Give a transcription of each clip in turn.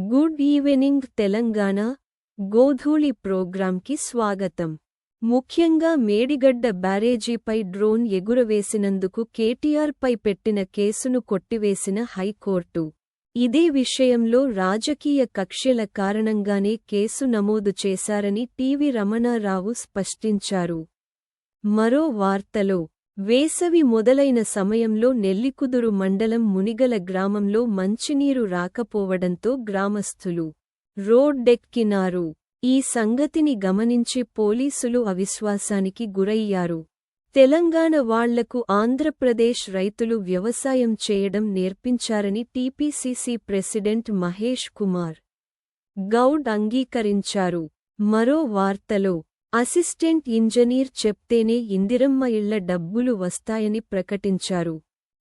Good evening Telangana గోధూళి ప్రోగ్రాంకి స్వాగతం. ముఖ్యంగా మేడిగడ్డ బ్యారేజీపై డ్రోన్ ఎగురవేసినందుకు కేటీఆర్పై పెట్టిన కేసును కొట్టివేసిన హైకోర్టు. ఇదే విషయంలో రాజకీయ కక్ష్యల కారణంగానే కేసు నమోదు చేశారని టీవీ రమణారావు స్పష్టించారు. మరో వార్తలో వేసవి మొదలైన సమయంలో నెల్లికుదురు మండలం మునిగల గ్రామంలో మంచినీరు రాకపోవడంతో గ్రామస్థులు రోడ్డెక్కినారు. ఈ సంగతిని గమనించి పోలీసులు అవిశ్వాసానికి గురయ్యారు. తెలంగాణ వాళ్ళకు ఆంధ్రప్రదేశ్ రైతులు వ్యవసాయం చేయడం నేర్పించారని టీపీసీసీ ప్రెసిడెంట్ మహేష్ కుమార్ గౌడ్ అంగీకరించారు. మరో వార్తలో అసిస్టెంట్ ఇంజనీర్ చెప్తేనే ఇందిరమ్మ ఇళ్ళ డబ్బులు వస్తాయని ప్రకటించారు.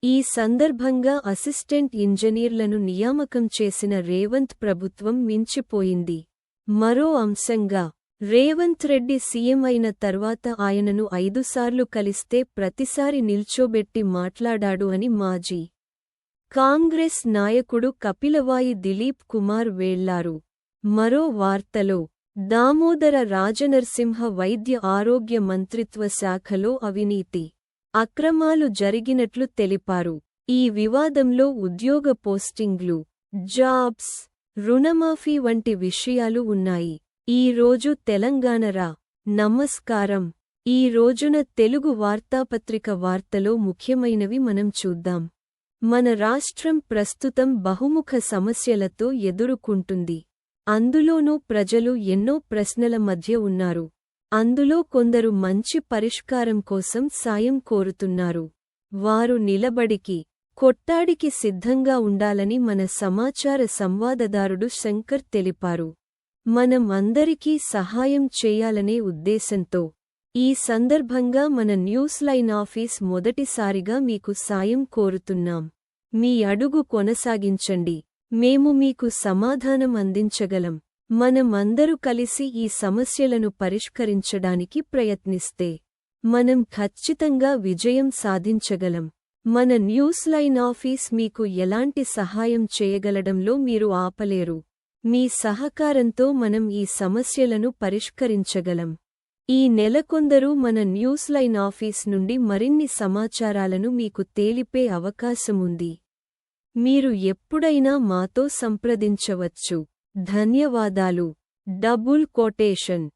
ఈ సందర్భంగా అసిస్టెంట్ ఇంజనీర్లను నియామకం చేసిన రేవంత్ ప్రభుత్వం మించిపోయింది. మరో అంశంగా రేవంత్ రెడ్డి సీఎం అయిన తర్వాత ఆయనను ఐదుసార్లు కలిస్తే ప్రతిసారి నిల్చోబెట్టి మాట్లాడాడు అని మాజీ కాంగ్రెస్ నాయకుడు కపిలవాయి దిలీప్ కుమార్ వేళ్ళారు. మరో వార్తలో దామోదర రాజనర్సింహ వైద్య ఆరోగ్య మంత్రిత్వ శాఖలో అవినీతి అక్రమాలు జరిగినట్లు తెలిపారు. ఈ వివాదంలో ఉద్యోగ పోస్టింగ్లు జాబ్స్ రుణమాఫీ వంటి విషయాలు ఉన్నాయి. ఈ రోజు తెలంగాణరా నమస్కారం. ఈ రోజున తెలుగు వార్తాపత్రిక వార్తలో ముఖ్యమైనవి మనం చూద్దాం. మన రాష్ట్రం ప్రస్తుతం బహుముఖ సమస్యలతో ఎదుర్కొంటుంది. అందులోనూ ప్రజలు ఎన్నో ప్రశ్నల మధ్య ఉన్నారు. అందులో కొందరు మంచి పరిష్కారం కోసం సాయం కోరుతున్నారు. వారు నిలబడికి కొట్టాడికి సిద్ధంగా ఉండాలని మన సమాచార సంవాదదారుడు శంకర్ తెలిపారు. మనం అందరికీ సహాయం చేయాలనే ఉద్దేశంతో ఈ సందర్భంగా మన న్యూస్ లైన్ ఆఫీస్ మొదటిసారిగా మీకు సాయం కోరుతున్నాం. మీ అడుగు కొనసాగించండి. మేము మీకు సమాధానం అందించగలం. మనం కలిసి ఈ సమస్యలను పరిష్కరించడానికి ప్రయత్నిస్తే మనం ఖచ్చితంగా విజయం సాధించగలం. మన న్యూస్ లైన్ ఆఫీస్ మీకు ఎలాంటి సహాయం చేయగలడంలో మీరు ఆపలేరు. మీ సహకారంతో మనం ఈ సమస్యలను పరిష్కరించగలం. ఈ నెల కొందరు మన న్యూస్ లైన్ ఆఫీస్ నుండి మరిన్ని సమాచారాలను మీకు తేలిపే అవకాశముంది. మీరు ఎప్పుడైనా మాతో సంప్రదించవచ్చు. ధన్యవాదాలు. Double quotation.